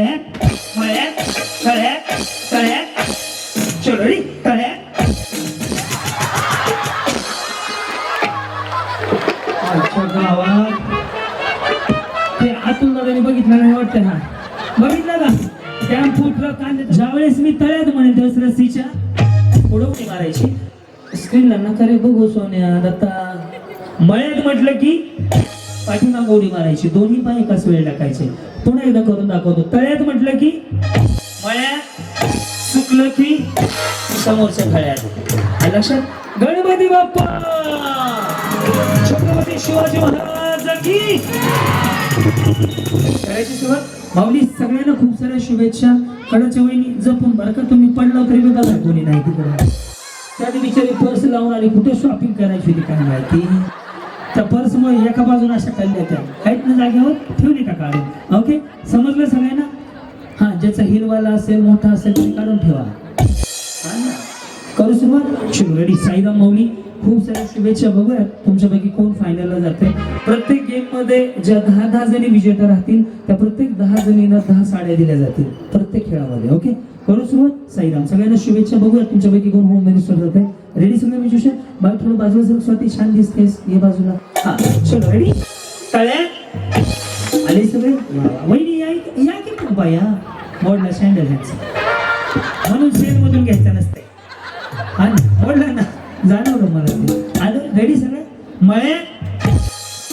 तळ्यात मळ्यात तळ्यात तळ्यात चलो तळ्यात आमच्या गावात. ते आतून दादाने बघितलं नाही वाटतं ना. बघितलं का ज्यावेळेस मी तळ्यात म्हणेन त्यावेळेस रस्सीच्या पुढं मारायची. स्क्रीनला नका रे बघू सोन्या दत्ता. मळ्यात म्हटलं की पाठीमाग गोडी मारायची. दोन्ही पाय एकाच वेळ टाकायचे. पुन्हा एकदा करून दाखवतो. तळ्यात म्हटलं की मळ्यात चुकलं की समोरच्या खळ्यात लक्षात गणपती बाप्पा! छत्रपती शिवाजी महाराज की! करायची सुरुवात? माऊली सगळ्यांना खूप साऱ्या शुभेच्छा. कडाच्या वहिनी जपून बरं का तुम्ही पडला तरी बघा कोणी नाही तिकडे. त्याने बिचारी पर्स लावून आली कुठे शॉपिंग करायची होती काय माहिती? त्या पर्समुळे एका बाजूला अशा काढल्या त्या आहेत ना जागेवर ठेवली का काढून. ओके? समजलं सगळ्यांना? हा ज्याचा हिरवाला असेल मोठा असेल ते काढून ठेवा. सुरुवात चलो रेडी साईराम माऊली खूप साऱ्या शुभेच्छा बघूयात. तुमच्यापैकी कोण फायनलला जाते? प्रत्येक गेममध्ये ज्या दहा दहा जणी विजेता राहतील त्या प्रत्येक दहा जणींना दहा साड्या दिल्या जातील. प्रत्येक खेळामध्ये ओके? करू सुरुवात. साईराम सगळ्यांना शुभेच्छा बघूया तुमच्यापैकी कोण होम मिनिस्टर जाते रेडी सगळे म्युझिशियन बाय थोडं बाजूला सर स्वाती छान दिसतेस. ये बाजूला. हा चलो रेडी तळ्या. आले सगळे? वहिनी या या की बाबा या? मोडला सँडल म्हणून सेल मधून घ्यायचं नसते. हा ना, ना जाणवलं मला ते. आलं रेडी सगळे मळे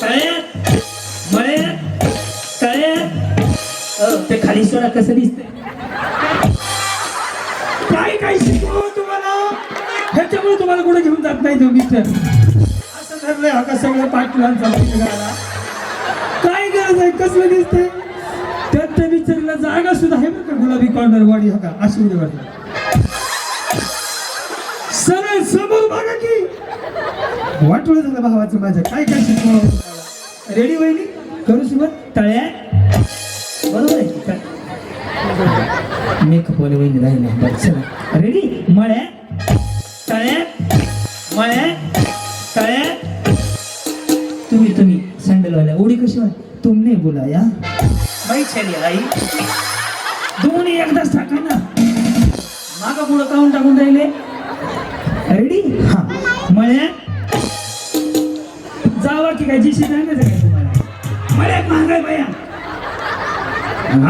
तळे मळे तळे. ते खाली सोडा कसं दिसतंय? काय काय शिकवू हो तुम्हाला? ह्याच्यामुळे तुम्हाला कुठे घेऊन जात नाही तो मिस्टर. असं ठरलंय हा का सगळं पाटलांचा गाला काय गरज आहे? कसलं दिसतंय? त्यात त्या मिस्टरला जागा सुद्धा आहे बरं का गुलाबी कॉर्नर वाडी हा का? अशी उद्या वाटली वाट समोर बघा की. वाटलं झालं भावाचं माझ्या काय काय शिकवा रेडी वहिनी? करू सुरुवात? तळ्या? बरोबर आहे? काय? मेकअप वाले वहिनी राहिले बरं चला. रेडी मळ्या? तळ्या? मळ्या? तळ्या? तुम्ही तुम्ही. सँडल वाल्या उडी कशी वाट तुमने बोला या बाई छेली आई. दोन्ही एकदाच टाका ना. मागा पुढं काऊन टाकून राहिले. जावा की काय तुम्हाला? मळ्यात महागाय बाया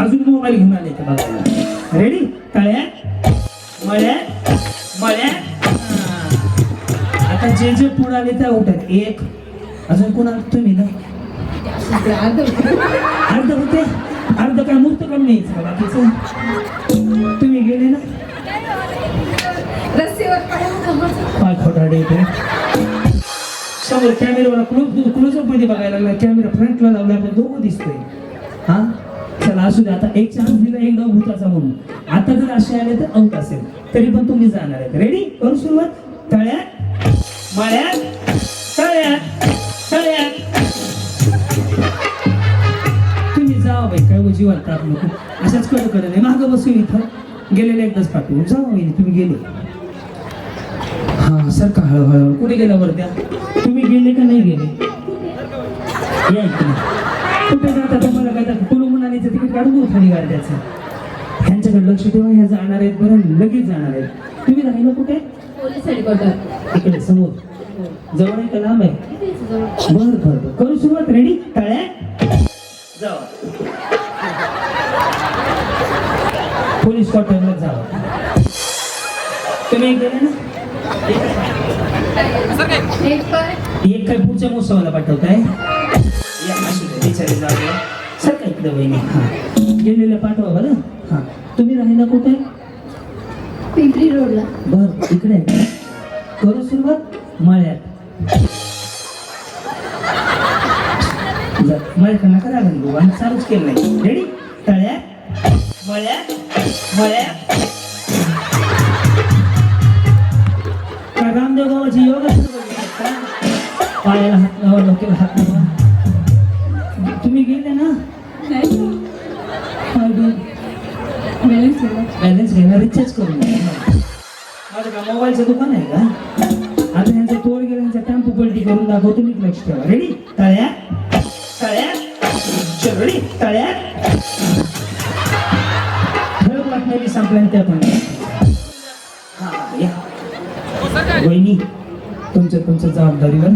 अजून मोबाईल घेऊन आले ते बघायला. रेडी तळ्या मळ्या? मळ्या? हा. आता जे जे पुढे आले त्या उठत एक. अजून कोण आलं तुम्ही ना? अर्ध होते. अर्ध काय मूर्त करून न्यायचं का बाकीचं? तुम्ही गेले ना? पडून पाय खोटाडे समोर कॅमेरावाला क्लोज क्लोजअपमध्ये बघायला लागला. कॅमेरा फ्रंटला लावला पण दोघं दिसतोय. हा? चला असू दे. आता एक चान्स दिला एक डाव भूताचा म्हणून. आता जर असे आले तर आऊट असेल. तरी पण तुम्ही जाणार आहेत. रेडी करू सुरुवात? तळ्यात मळ्यात तळ्यात तळ्यात. तुम्ही जा बाई काय हो जीवन जीवात ताप नको. अशाच कडे नाही. मागं बसू इथं गेलेले एकदाच पाठवून. जाऊ तुम्ही गेले. हा सर का हळूहळू? कुठे गेला वरत्या तुम्ही गेले का नाही गेले? या इकडे. कुठे जाता तुम्हाला काय कुलू म्हणालीचं तिकीट काढून देऊ खाली गाड्याचं ह्यांच्याकडे लक्ष ठेवा ह्या जाणार आहेत बरं लगेच जाणार आहेत. तुम्ही राहिलं कुठे? इकडे समोर. जवळ आहे का लांब आहे? बर बर बर. करू सुरुवात रेडी टाळ्या? जावा. पोलीस क्वार्टरला जावा. तुम्ही गेले ना? एक काय पुढच्या मोसमाला पाठवताय? सर काय इकडे वहिनी? हा. गेलेलं पाठवा बरं. हा. तुम्ही राहिला कुठे? पिंपरी रोडला. बर इकडे? करू सुरुवात? मळ्यात. मळ्यात नका लागेल आम्ही चालूच केलं नाही. रेडी तळ्यात. मळ्यात. मळ्यात. का रामदेव बाबाची योगा? पायाला हात लावा डोक्याला हात लावा. तुम्ही गेले ना? बॅलन्स घ्यायला रिचार्ज करून घ्या. माझं का मोबाईलचं दुकान आहे का? आता यांचं तोड गेलं यांचा टेम्पो पलटी करून दाखवतो मी लक्ष ठेवा. रेडी तळ्या? तळ्या? चल रेडी तळ्या नवी संपल्या आणि त्या वहिनी तुमच्या तुमच्या जबाबदारीवर?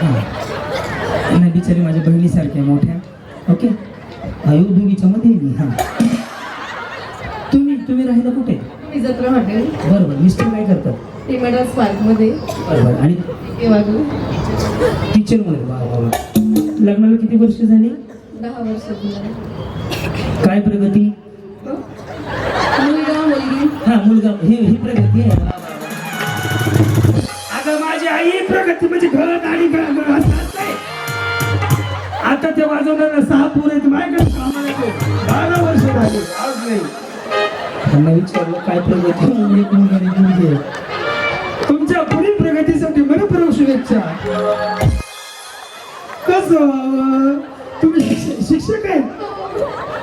हा. नाही बिचारी माझ्या बहिणीसारख्या मोठ्या. ओके? आयु दोघीच्या मध्ये मी हा. तुम्ही तुम्ही राहिला कुठे? जत्रा हॉटेल. बरोबर मिस्टर काय करतात? ते मॅडम पार्कमध्ये बरोबर आणि. लग्नाला किती वर्ष झाली? दहा वर्ष काय प्रगती? मुलगा मुलगी. हा मुलगा. ही ही प्रगती आहे. प्रगती म्हणजे घरात आणि घ- घ- असं असतंय. आता ते वाजवणारा सहा पोर आहेत माझ्याकडे कामाला. बारा वर्ष झाली आज नाही त्यांना विचारलं काय प्रगती एक मुलगा मुलगी आहे. तुमच्या पुढील प्रगतीसाठी मनपूर्वक शुभेच्छा कसं? तुम्ही शिक्ष- शिक्षक आहेत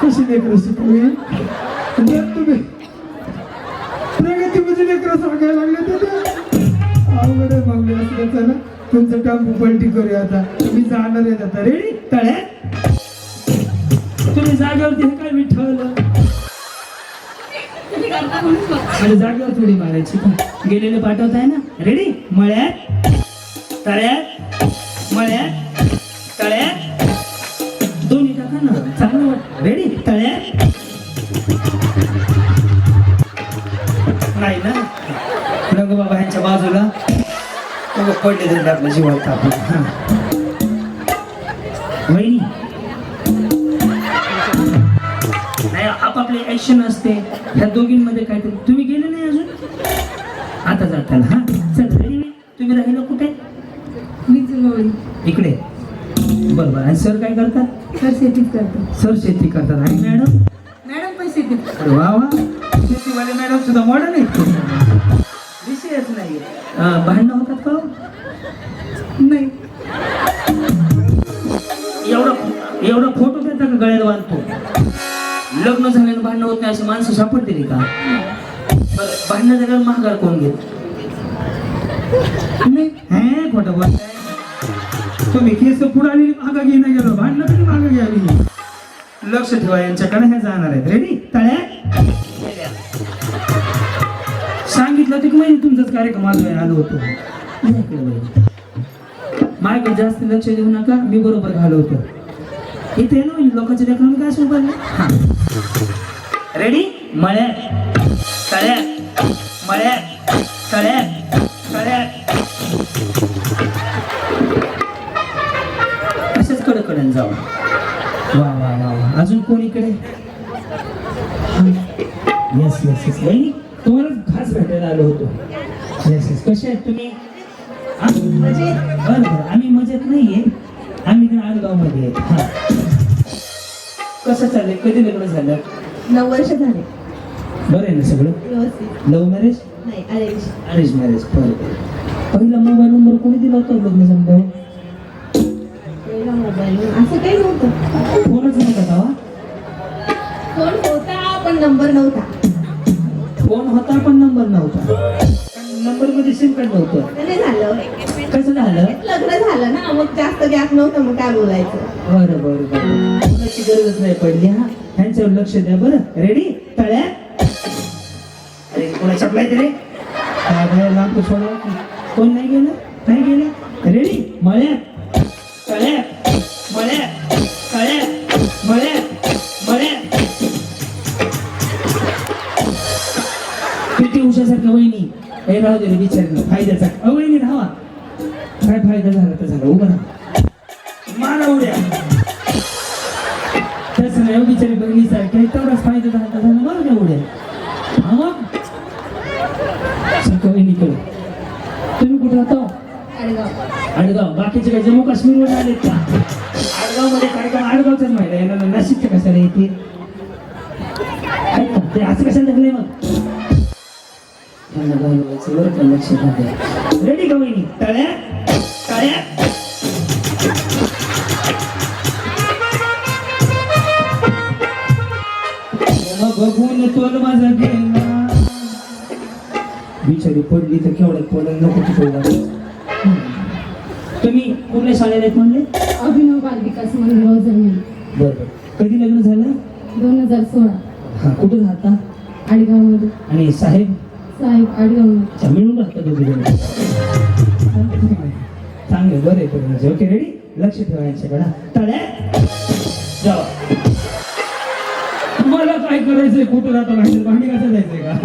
कशी लेकरं शिकवी जर तुम्ही प्रगती म्हणजे लेकरं सांगायला लागले तर अवघड आहे मागले असल्याचं ना तुमचं काम पलटी करूया आता. तुम्ही जाणार आहेत आता. रेडी तळ्यात तुम्ही जागेवरती हे काय विठ्ठल? म्हणजे जागेवर थोडी मारायची. गेलेले पाठवताय ना? रेडी मळ्यात? तळ्यात? मळ्यात? तळ्यात? दोन्ही टाका ना. चांगलं वाट रेडी तळ्यात? पडले तरी आपल्या जीवाला ताप वहिनी. नाही आपापले ऍक्शन असते ह्या दोघींमध्ये काहीतरी तुम्ही गेले नाही अजून? आता जाताल हा. चल तुम्ही राहिलं कुठे? मी इकडे. बरोबर आणि सर काय करतात? तर शेतीच करतो सर शेती करतात. आणि मॅडम? मॅडम पण शेतीच अरे वा वा. शेतीवाले मॅडम सुद्धा मॉडर्न आहेत. विषयच नाही भांडणं होतात का हो? नाही. एवढा एवढा फोटो देता का गळ्यात बांधतो? लग्न झाल्यानं भांडणं होत नाही अशी माणसं सापडतील का? भांडणं झाल्यावर महागार कोण घेत? नाही. हे खोटं बोलताय? तुम्ही केस पुढे आलेली मागं घेणं गेलो भांडणं तरी मागं घ्यावी? लक्ष ठेवा यांच्याकडे हे जाणार आहेत. रेडी तळ्या? सांगितलं होतं की म्हणजे तुमचाच कार्यक्रम आज आलो होतो. नाही जास्त लक्ष देऊ नका मी बरोबर घालवतो. इथे ना लोकांच्या लेकरांना काय असं उभारलं रेडी मळ्यात तळ्यात मळ्या तळ्यात तळ्यात अशाच कडकडन जाऊ. वा वा वा वा. अजून कोण इकडे? येस येस येस नाही तुम्हाला खास भेटायला आलो होतो. येस येस कसे आहेत तुम्ही? हा? बरं बरं. आम्ही मजेत नाहीये. आम्ही इकडे आडगावमध्ये कसं चाललंय? कधी लग्न झालं? नऊ वर्ष झाले. बरं आहे ना सगळं? व्यवस्थित. Love marriage? नाही अरेंज. Arrange marriage. बरं पहिला मोबाईल नंबर कोणी दिला होता लग्न पहिला मोबाईल असं काही नव्हतं. फोनच नव्हता तेव्हा? फोन होता पण नंबर नव्हता. फोन होता पण नंबर नव्हता. नंबरमध्ये सिम कार्ड नव्हतं. नाही झालं कसं झालं? लग्न झालं ना मग जास्त गॅप नव्हतं मग काय बोलायचं? बरं बरं बरं. कोणाची गरजच नाही पडली हा? ह्यांच्यावर लक्ष द्या बरं. रेडी तळ्या? अरे कोणाच्या आपल्या रे? काय बाहेर लांब सोडा. कोण नाही गेलं? नाही गेलं? रेडी मळ्यात. तळ्यात. मळ्यात. तळ्यात. मळ्यात. मळ्यात. किती उशासारखं वहिनी. हे राहू दे रे विचारलं फायद्याचा अ, वहिनी राहा काय फायदा झाला तर झाला. उभं राहा. मारा उड्या. तसं नाही बिचारी बहिणी सारखे तेवढाच फायदा झाला तर झाला. मार द्या उड्या. हा मग सकाळी निकल तुम्ही कुठे राहता अडगाव आडगाव. बाकीचे काय जम्मू काश्मीरवर आलेत का? आडगावमध्ये कार्यक्रम आडगावचाच माहिती आहे यांना नाशिकचे कशाला येते? ते असं कशाला लागले मग त्यांना घालवायचं बरं का लक्ष द्या रेडी का वहिनी टाळ्या टाळ्या बघून तोल माझा गेला. बिचारी पडली तर केवढ्यात पडलं नको तिकडे तुम्ही कुठल्या शाळेत आहेत म्हणले? अभिनव बालविकास म्हणून रोजन बरं कधी लग्न झालं? दोन हजार सोळा. हा कुठे राहता? आडगावमध्ये. आणि साहेब? साहेब अच्छा, मिळून राहता जण चांगले बरे बरे ओके रेडी लक्ष ठेवा यांच्याकडे. तळ्या जावा. तुम्हाला काय करायचंय? कुठं राहता माहिती भांडी कसं जायचंय का?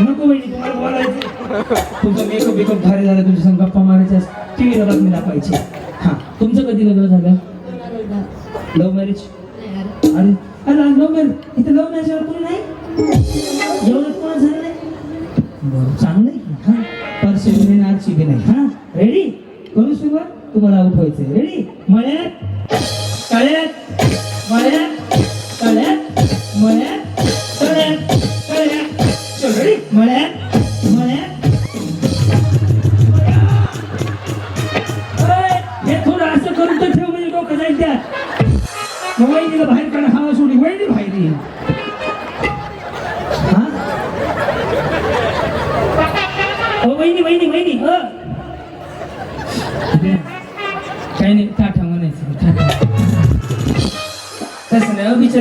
नको वहिनी तुम्हाला बोलायचं तुमचा मेकअप बिकअप भारी झाला तुमच्या संग गप्पा मारायच्या टीव्हीला बातमी दाखवायची. हा तुमचं कधी लग्न झालं? लव्ह मॅरेज अरे. अरे लव्ह मॅरेज इथे लव्ह मॅरेजवर कोणी नाही? नाही बरं. चांगलं आहे की? हा. परसे बी नाही आरची नाही? हा. रेडी करू सुरुवात? तुम्हाला आउट रेडी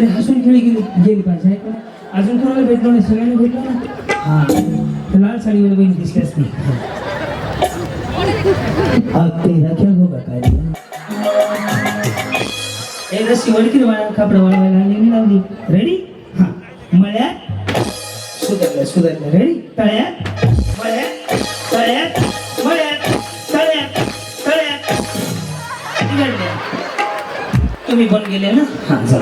तसं हसून खेळी गेली गेली पाहिजे आहे का? अजून कोणाला भेटलो नाही? सगळ्यांना भेटलो ना? हा. लाल साडीवर बहीण दिसल्याच नाही अब तेरा क्या होगा काय ए रस्सी वाळा कापड वाळवायला लावली. रेडी हा. मळ्यात? सुधारल्या सुधारल्या रेडी तळ्यात? मळ्यात? तळ्यात? मळ्यात? तळ्यात? तळ्यात? तुम्ही पण गेले ना? हा जा.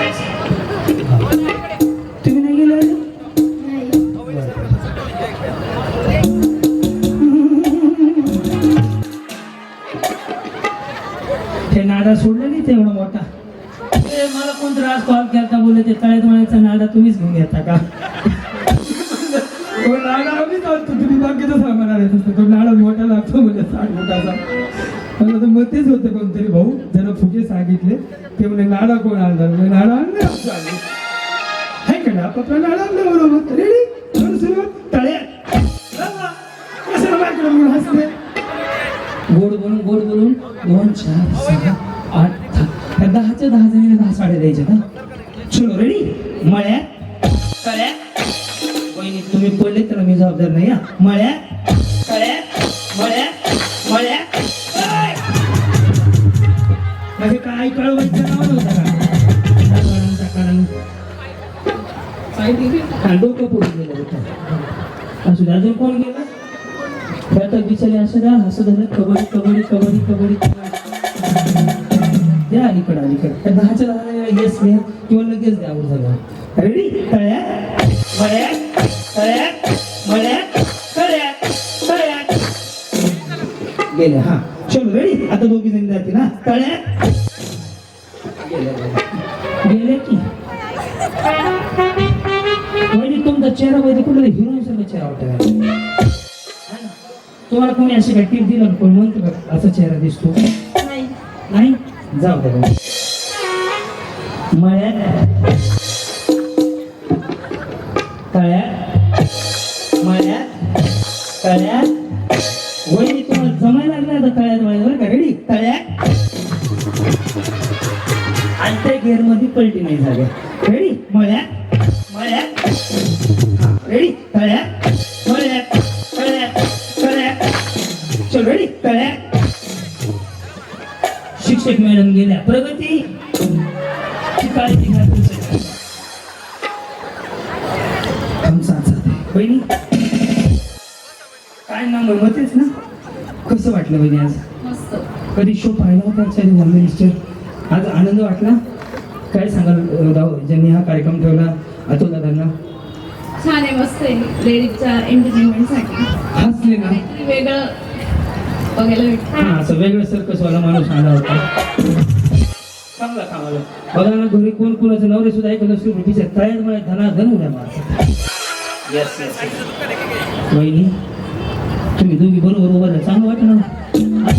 म्हणायचा तुम्हीच घेऊन येता का? हो, तो नाडा तुम्ही बाकीचं सामान आणत असतो. तो नाडा मोठा लागतो म्हणजे साठ मोठाचा मला तर मग तेच होते कोणतरी भाऊ. ज्यानं फुगे सांगितले ते म्हणे नाडा कोण आणणार? म्हणजे नाडा आणले आमचं का ना? आपला नाडा आणलं बरोबर. रेडी करू सुरुवात तळ्यात लावा. माझ्याकडे म्हणून हसले गोड बोलून गोड बोलून दोन चार सहा आठ दहा. दहाच्या दहा जणी दहा साडे द्यायचे ना चलो रेडी मळ्यात? तळ्यात बहिणी तुम्ही पडले तर मी जबाबदार नाही हा. मळ्यात? तळ्यात मळ्यात? मळ्यात? ऐ! म्हणजे काय कळवायचं नाव नव्हतं का हा डोकं पोडून गेलं होतं. असू दे अजून कोण गेलं? त्या तर बिचारे असं द्या हसत झालं कबड्डी कबड्डी कबड्डी कबड्डी. द्या अलीकडे अलीकडे. दहाच्या दहा येस द्या किंवा लगेच द्या आवड झालं रेडी तळ्यात मळ्यात तळ्यात मळ्यात तळ्यात तळ्यात. गेले हा. चलो रेडी आता दोघी जण जातील ना तळ्यात. गेले की? वहिनी तुमचा चेहरा वैद्य कुठला हिरोईन सारखा चेहरा वाटत तुम्हाला कोणी अशी काय टीप दिलं कोण म्हणतो का असा चेहरा दिसतो? नाही. नाही? जाऊ दे. मळ्यात. तळ्यात. मळ्यात. तळ्यात. वहिनी तुम्हाला जमायला लागला आता तळ्यात मळ्यात बरं का? रेडी तळ्यात. आणि त्या गेअरमध्ये पलटी नाही झाल्या रेडी मळ्यात. मळ्यात. रेडी तळ्यात. बहिणी? काय नाव आहे? मग तेच ना? कसं वाटलं बहिणी आज? कधी शो पाहिला होता होम मिनिस्टर आज आनंद वाटला? काय सांगाल राव ज्यांनी हा कार्यक्रम ठेवला अतुल दादांना? छान आहे मस्त आहे. लेडीजच्या एंटरटेनमेंटसाठी हसले ना? वेगळं बघायला भेटतं. हा असं वेगळं सर्कसवाला माणूस आला होता. चांगला कामाला बघा ना घरी कोण कोणाचं नवरे सुद्धा ऐकत असतील तळ्यात मला धना धन उड्या मारतात. येस येस वहिनी तुम्ही दोघी बरोबर उभा राहा. चांगलं वाटलं ना?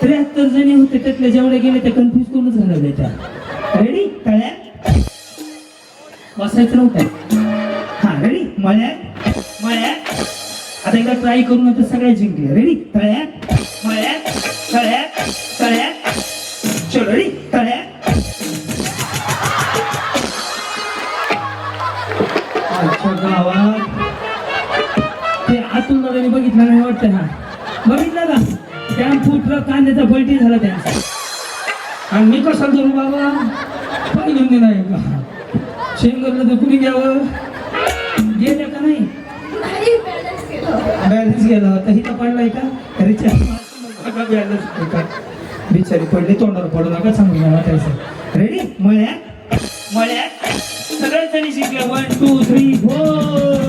त्र्याहत्तर जणी होते त्यातले जेवढे गेले ते कन्फ्युज करूनच झालं त्याच्या रेडी तळ्यात? बसायचं नव्हतं. हा रेडी मळ्यात? मळ्यात? आता एकदा ट्राय करून आता सगळ्या जिंकले रेडी तळ्यात? मळ्यात? तळ्यात? तळ्यात? चलो रेडी बघितलं नाही वाटतं ना? बघितलं का? त्या फुटलं कांद्याचा पलटी झाला त्यांचा. आणि मी कसा करू बाबा? पाय घेऊन नाही का? शेंगरला तर कुणी घ्यावं? गेल्या का नाही? बॅलन्स गेला होता. हिथं पडलाय का? रिचार्ज बॅलन्स का? बिचारी पडली तोंडावर पडू नका सांगून मला वाटायचं रेडी मळ्या मळ्या सगळ्या जणी शिकल्या वन टू थ्री फोर